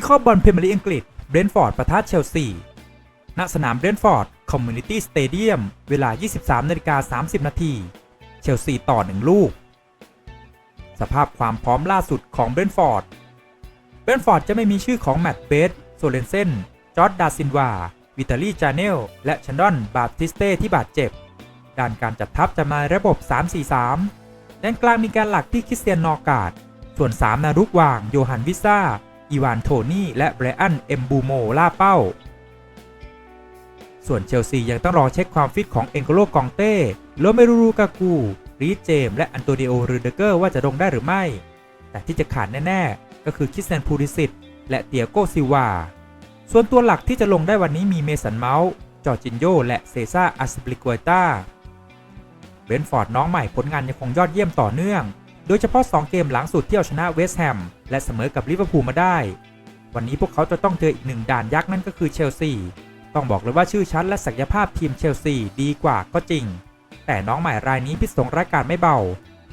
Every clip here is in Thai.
วิเคราะห์บอลพรีเมียร์ลีกอังกฤษเบรนฟอร์ดประทะเชลซี ณ สนามเบรนฟอร์ดคอมมูนิตี้สเตเดียม เวลา 23นาฬิกา30 นาที เชลซีต่อ 1 ลูก สภาพความพร้อมล่าสุดของเบรนฟอร์ด เบรนฟอร์ดจะไม่มีชื่อของแมตต์เบสโซเลนเซน จอร์ดดาซินวา วิตาลีจาเนล และชันดอน บาปติสเต้ที่บาดเจ็บ ด้านการจัดทัพจะมาระบบ 3-4-3 ด้านกลางมีการหลักที่คริสเตียนนอการ์ดส่วน 3 นารุกวาง โยฮันวิซ่า อีวานโทนี่และไบรอันเอมบูโมล่าเป้า ส่วนเชลซียังต้องรอเช็คความฟิตของเอ็นโกโลกองเต้โลเมรูรูกากูรีดเจม และอันโตนิโอรูเดเกอร์ว่าจะลงได้หรือไม่ แต่ที่จะขาดแน่ ๆ ก็คือคิสเซนพูริสิตและเตียโกซิวา ส่วนตัวหลักที่จะลงได้วันนี้มีเมสันเมาส์จอร์จินโยและเซซ่าอาสปลิกวยตาเบนฟอร์ดน้องใหม่ผลงานยังคงยอดเยี่ยมต่อเนื่อง โดยเฉพาะ 2 เกมหลังสุดที่เอาชนะเวสต์แฮมและเสมอกับลิเวอร์พูลมาได้ วันนี้พวกเขาจะต้องเจออีกหนึ่งด่านยักษ์นั่นก็คือเชลซี ต้องบอกเลยว่าชื่อชั้นและศักยภาพทีมเชลซีดีกว่าก็จริง แต่น้องใหม่รายนี้พิษสงรายการไม่เบา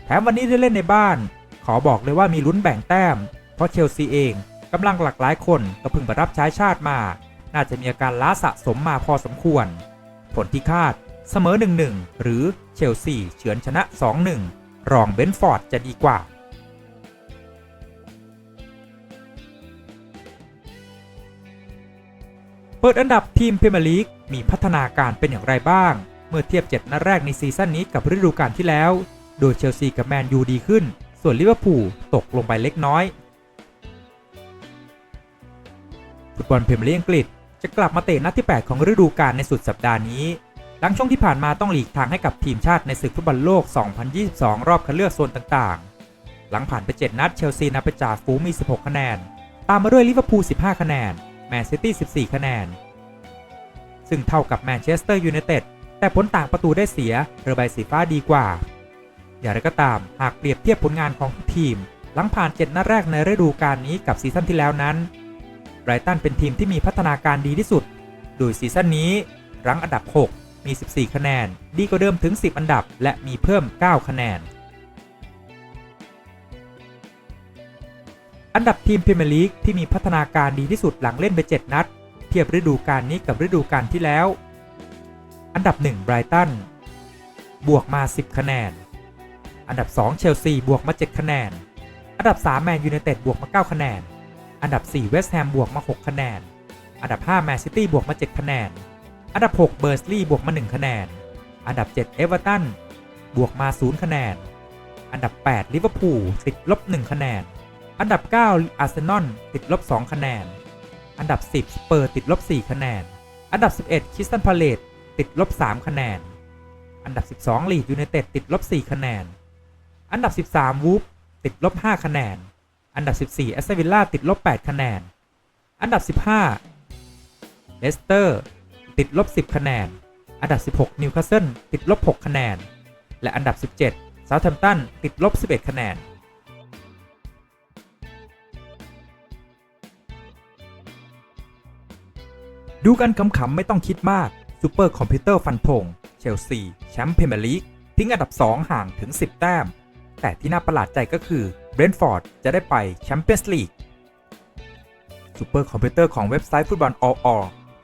แถมวันนี้ได้เล่นในบ้าน ขอบอกเลยว่ามีลุ้นแบ่งแต้ม เพราะเชลซีเองกำลังหลากหลายคนก็เพิ่งไปรับใช้ชาติมา น่าจะมีอาการล้าสะสมมาพอสมควร ผลที่คาดเสมอ 1-1 หรือเชลซีเฉือนชนะ 2-1 รองเบนฟอร์ดจะดีกว่า เปิดอันดับทีมพรีเมียร์ลีกมีพัฒนาการเป็นอย่างไรบ้าง เมื่อเทียบ 7 นัดแรกในซีซั่นนี้กับฤดูกาลที่แล้ว โดยเชลซีกับแมนยูดีขึ้น ส่วนลิเวอร์พูลตกลงไปเล็กน้อย ฟุตบอลพรีเมียร์ลีกอังกฤษจะกลับมาเตะนัดที่ 8 ของฤดูกาลในสุดสัปดาห์นี้ ลังช่วงที่ผ่านมาต้องหลีกทางให้กับทีมชาติในศึกฟุตบอลโลก 2022 รอบคัดเลือกโซนต่างๆ หลังผ่านไป 7 นัดเชลซีนำไปจ่าฝูมี 16 คะแนน ตามมาด้วยลิเวอร์พูล 15 คะแนน แมนซิตี้ 14 คะแนน ซึ่งเท่ากับแมนเชสเตอร์ยูไนเต็ด แต่ผลต่างประตูได้เสีย เรือใบสีฟ้าดีกว่า อย่างไรก็ตาม หากเปรียบเทียบผลงานของทีม หลังผ่าน 7 นัดแรกในฤดูกาลนี้กับซีซั่นที่แล้วนั้น ไบรตันเป็นทีมที่มีพัฒนาการดีที่สุด โดยซีซั่นนี้รั้งอันดับ 6 มี 14 คะแนน ดีกว่าเดิมถึง 10 อันดับ และมีเพิ่ม 9 คะแนน อันดับทีมพรีเมียร์ลีกที่มีพัฒนาการดีที่สุดหลังเล่นไป 7 นัด เทียบฤดูกาลนี้กับฤดูกาลที่แล้ว อันดับ 1 ไบรตัน บวกมา 10 คะแนน อันดับ 2 เชลซี บวกมา 7 คะแนน อันดับ 3 แมนยูไนเต็ด บวกมา 9 คะแนน อันดับ 4 เวสต์แฮม บวกมา 6 คะแนน อันดับ 5 แมนซิตี้ บวกมา 7 คะแนน อันดับ 6 เบอร์สลีย์บวกมา 1 คะแนน อันดับ 7 เอเวอร์ตันบวกมา 0 คะแนน อันดับ 8 ลิเวอร์พูลติดลบ 1 คะแนน อันดับ 9 อาร์เซนอลติดลบ 2 คะแนน อันดับ 10 สเปอร์ติดลบ 4 คะแนน อันดับ 11 คริสตันพาเลตติดลบ 3 คะแนน อันดับ 12 ลีดยูไนเต็ดติดลบ 4 คะแนน อันดับ 13 วูฟติดลบ 5 คะแนน อันดับ 14 แอสตันวิลล่าติดลบ 8 คะแนน อันดับ 15 เลสเตอร์ ติดลบ 10 คะแนน อันดับ 16 นิวคาสเซิลติดลบ 6 คะแนน และอันดับ 17 เซาท์แฮมป์ตันติดลบ 11 คะแนนดูกันขำๆไม่ต้องคิดมากซูเปอร์คอมพิวเตอร์ฟันธงเชลซีแชมป์พรีเมียร์ลีกทิ้งอันดับ 2 ห่างถึง 10 แต้ม แต่ที่น่าประหลาดใจก็คือเบรนท์ฟอร์ดจะได้ไปแชมเปี้ยนส์ลีกซูเปอร์คอมพิวเตอร์ของเว็บไซต์ฟุตบอลออ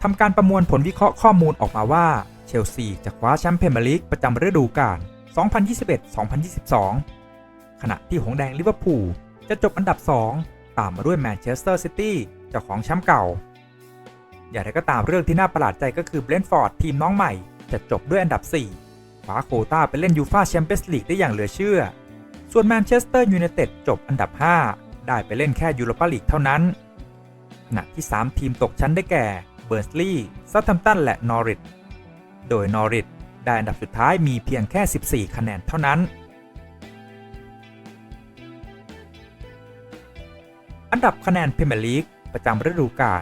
ทำการประมวลผลวิเคราะห์ข้อมูลออกมาว่า เชลซีจะคว้าแชมป์พรีเมียร์ลีกประจำฤดูกาล 2021-2022 ขณะที่หงแดงลิเวอร์พูลจะจบอันดับ 2 ตามมาด้วยแมนเชสเตอร์ซิตี้เจ้าของแชมป์เก่า อย่างไรก็ตามเรื่องที่น่าประหลาดใจก็คือเบรนท์ฟอร์ดทีมน้องใหม่ จะจบด้วยอันดับ 4 คว้าโคต้าไปเล่นยูฟาแชมเปี้ยนส์ลีกได้อย่างเหลือเชื่อ ส่วนแมนเชสเตอร์ยูไนเต็ดจบอันดับ 5 ได้ไปเล่นแค่ยูโรปาลีกเท่านั้นขณะที่ 3 ทีมตกชั้นได้แก่ เบอร์สลีย์ซัตแฮมตันและนอริทโดยนอริทได้อันดับสุดท้ายมีเพียงแค่ 14 คะแนนเท่านั้น อันดับคะแนนพรีเมียร์ลีกประจำฤดูกาล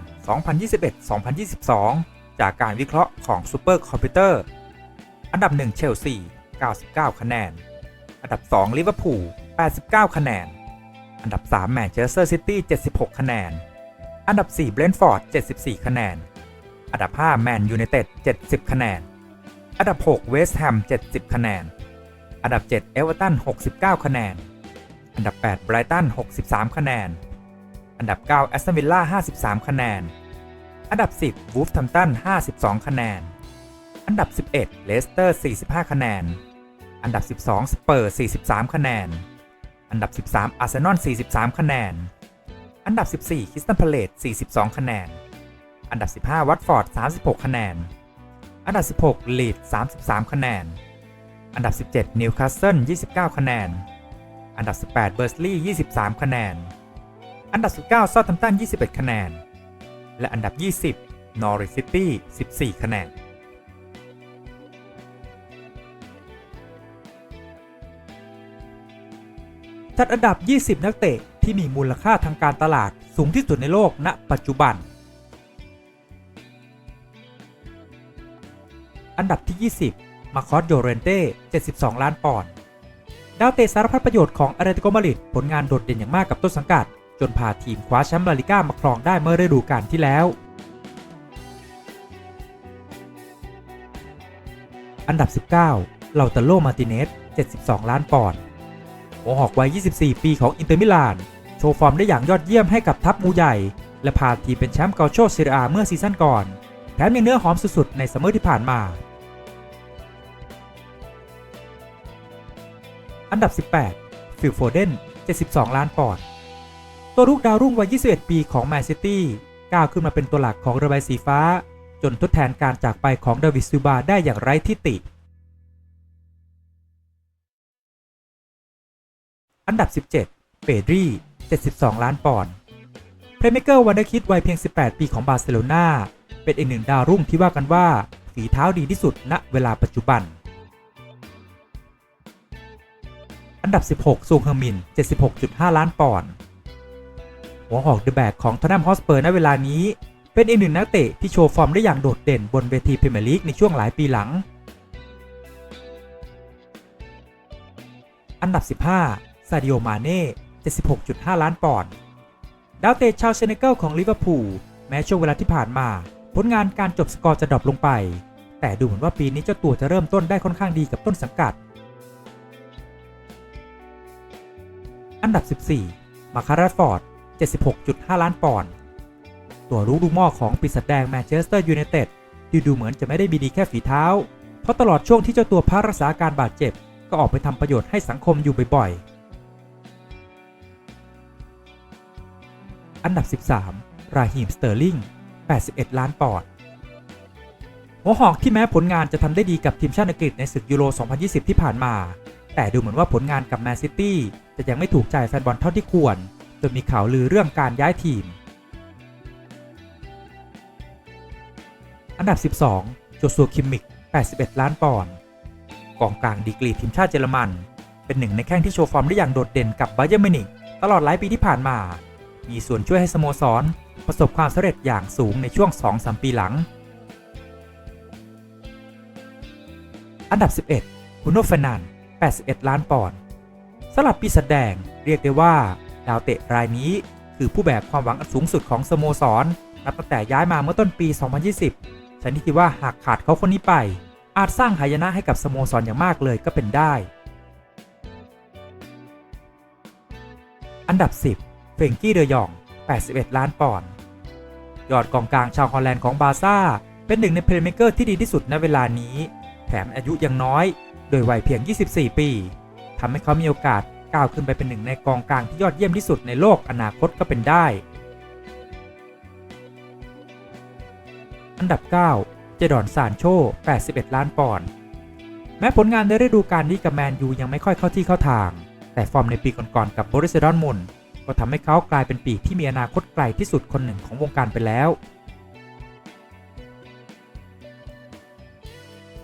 2021-2022 จากการวิเคราะห์ของซูเปอร์คอมพิวเตอร์ อันดับ 1 เชลซี 99 คะแนน อันดับ 2 ลิเวอร์พูล 89 คะแนน อันดับ 3 แมนเชสเตอร์ซิตี้ 76 คะแนน อันดับ 4 เบรนท์ฟอร์ด 74 คะแนน อันดับ 5 แมนยูไนเต็ด 70 คะแนน อันดับ 6 เวสต์แฮม 70 คะแนน อันดับ 7 เอเวอร์ตัน 69 คะแนน อันดับ 8 ไบรตัน 63 คะแนน อันดับ 9 แอสตันวิลล่า 53 คะแนน อันดับ 10 วูฟแฮมตัน 52 คะแนน อันดับ 11 เลสเตอร์ 45 คะแนน อันดับ 12 สเปอร์ 43 คะแนน อันดับ 13 อาร์เซนอล 43 คะแนน อันดับ 14 คริสตันพาเลต42 คะแนน อันดับ 15 วัตฟอร์ด 36 คะแนน อันดับ 16 ลีด 33 คะแนน อันดับ 17 นิวคาสเซิล 29 คะแนน อันดับ 18 เบอร์สลีย์23 คะแนน อันดับ 19 ซอทแฮมตัน 21 คะแนน และอันดับ 20 นอริซิตี้ 14 คะแนนจัดอันดับ 20 นักเตะที่มีมูลค่าทางการตลาดสูงที่สุดในโลกณ ปัจจุบัน อันดับที่ 20 มาคอสโยเรนเต้ 72 ล้านปอนด์ดาวเตะสารพัดประโยชน์ของอาร์เตโกมาริดผลงานโดดเด่นอย่างมากกับต้นสังกัด จนพาทีมคว้าแชมป์ลาลิก้ามาครองได้เมื่อฤดูกาลที่แล้ว อันดับ 19เลาตาโลมาติเนส 72 ล้านปอนด์หัวหอกวัย 24 ปีของอินเตอร์มิลาน โชว์ฟอร์มได้อย่างยอดเยี่ยมให้กับทัพมูใหญ่ และพาทีมเป็นแชมป์เกาโชเซเรียอาเมื่อซีซั่นก่อน แถมยังเนื้อหอมสุดๆในซัมเมอร์ที่ผ่านมา อันดับ 18 ฟิลโฟเดน 72 ล้านปอนด์ ตัวลูกดาวรุ่งวัย 21 ปีของแมนซิตี้ก้าวขึ้นมาเป็นตัวหลักของเรือใบสีฟ้า จนทดแทนการจากไปของเดวิดซูบาได้อย่างไร้ที่ติ อันดับ 17 เปดรี 72 ล้านปอนด์ เพลย์เมเกอร์วันเดคิดวัยเพียง 18 ปีของบาร์เซโลนาเป็นอีกหนึ่งดาวรุ่งที่ว่ากันว่าฝีเท้าดีที่สุดณเวลาปัจจุบัน อันดับ 16 ซูงเฮอร์มิน 76.5 ล้านปอนด์ หัวหอกเดอะแบกของทอตแนมฮอสเปอร์ณเวลานี้ เป็นอีกหนึ่งนักเตะที่โชว์ฟอร์มได้อย่างโดดเด่นบนเวทีพรีเมียร์ลีกในช่วงหลายปีหลัง อันดับ 15 ซาดิโอ มาเน่ 76.5 ล้านปอนด์ ดาวเตะชาวเซเนกัลของลิเวอร์พูล แม้ช่วงเวลาที่ผ่านมา ผลงานการจบสกอร์จะดรอปลงไป แต่ดูเหมือนว่าปีนี้เจ้าตัวจะเริ่มต้นได้ค่อนข้างดีกับต้นสังกัด อันดับ 14 มาคาราฟอร์ด 76.5 ล้านปอนด์ตัวลูกลูมอของปีศาจแดงแมนเชสเตอร์ยูไนเต็ดที่ดูเหมือนจะไม่ได้มีดีแค่ฝีเท้า เพราะตลอดช่วงที่เจ้าตัวพักรักษาอาการบาดเจ็บ ก็ออกไปทำประโยชน์ให้สังคมอยู่บ่อยๆ อันดับ 13 ราฮีมสเตอร์ลิง 81 ล้านปอนด์หัวหอกที่แม้ผลงานจะทำได้ดีกับทีมชาติอังกฤษในศึกยูโร 2020 ที่ผ่านมา แต่ดูเหมือนว่าผลงานกับแมนซิตี้จะยังไม่ถูกใจแฟนบอลเท่าที่ควร จนมีข่าวลือเรื่องการย้ายทีม อันดับ 12 โจซัวคิมมิก 81 ล้านปอนด์กองกลางดีกรีทีมชาติเยอรมัน เป็นหนึ่งในแข้งที่โชว์ฟอร์มได้อย่างโดดเด่นกับไบเยอร์มินิกตลอดหลายปีที่ผ่านมา มีส่วนช่วยให้สโมสร ประสบความสำเร็จอย่างสูงในช่วง 2-3 ปีหลัง อันดับ 11บุโนเฟนัน 81 ล้านปอนด์สำหรับปีศาจแดงเรียกได้ว่า ดาวเตะรายนี้คือผู้แบกความหวังอันสูงสุดของสโมสรนับตั้งแต่ย้ายมาเมื่อต้นปี 2020 ฉันคิดว่าหากขาดเขาคนนี้ไป อาจสร้างหายนะให้กับสโมสรอย่างมากเลยก็เป็นได้ อันดับ 10 เฟงกี้เดยอง 81 ล้านปอนด์ยอดกองกลางชาวฮอลแลนด์ของบาร์ซ่า เป็นหนึ่งในเพลย์เมเกอร์ที่ดีที่สุดในเวลานี้ แถมอายุยังน้อย โดยวัยเพียง 24 ปีทำให้เขามีโอกาสก้าวขึ้นไปเป็นหนึ่งในกองกลางที่ยอดเยี่ยมที่สุดในโลกอนาคตก็เป็นได้ อันดับ 9 เจดอนซานโช 81 ล้านปอนด์ แม้ผลงานในฤดูกาลนี้กับแมนยูยังไม่ค่อยเข้าที่เข้าทาง แต่ฟอร์มในปีก่อนๆกับบริสดอนมุนก็ทำให้เขากลายเป็นปีกที่มีอนาคตไกลที่สุดคนหนึ่งของวงการไปแล้ว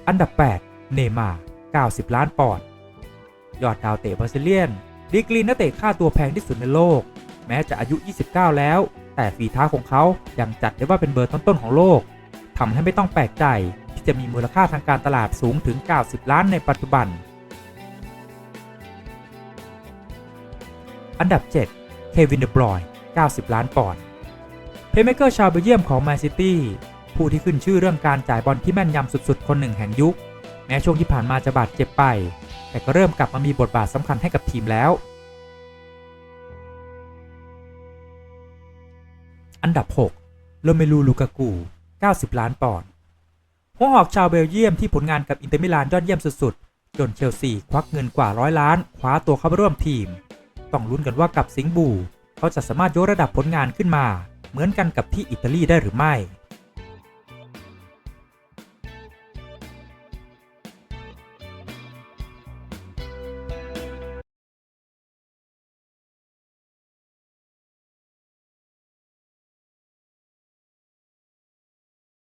อันดับ 8 เนย์มาร์ 90 ล้านปอนด์ ยอดดาวเตะบราซิเลียน ดีกรีนักเตะค่าตัวแพงที่สุดในโลก แม้จะอายุ 29 แล้ว แต่ฝีเท้าของเขายังจัดได้ว่าเป็นเบอร์ต้นๆของโลกทำให้ไม่ต้องแปลกใจที่จะมีมูลค่าทางการตลาดสูงถึง 90 ล้านในปัจจุบัน อันดับ 7 เควินเดบรอย90 ล้านปอนด์ เพลย์เมเกอร์ชาวเบลเยียมของแมนซิตี้ผู้ที่ขึ้นชื่อเรื่องการจ่ายบอลที่แม่นยำสุดๆ คนหนึ่งแห่งยุค แม้ช่วงที่ผ่านมาจะบาดเจ็บไป แต่ก็เริ่มกลับมามีบทบาทสำคัญให้กับทีมแล้ว อันดับ 6 โรเมลู ลูกากู 90 ล้านปอนด์หัวหอกชาวเบลเยียมที่ผลงานกับอินเตอร์มิลานยอดเยี่ยมสุดๆ จนเชลซีควักเงินกว่าร้อยล้านคว้าตัวเข้าร่วมทีม ต้องลุ้นกันว่ากับสิงห์บูเขาจะสามารถยกระดับผลงานขึ้นมา เหมือนกันกับที่อิตาลีได้หรือไม่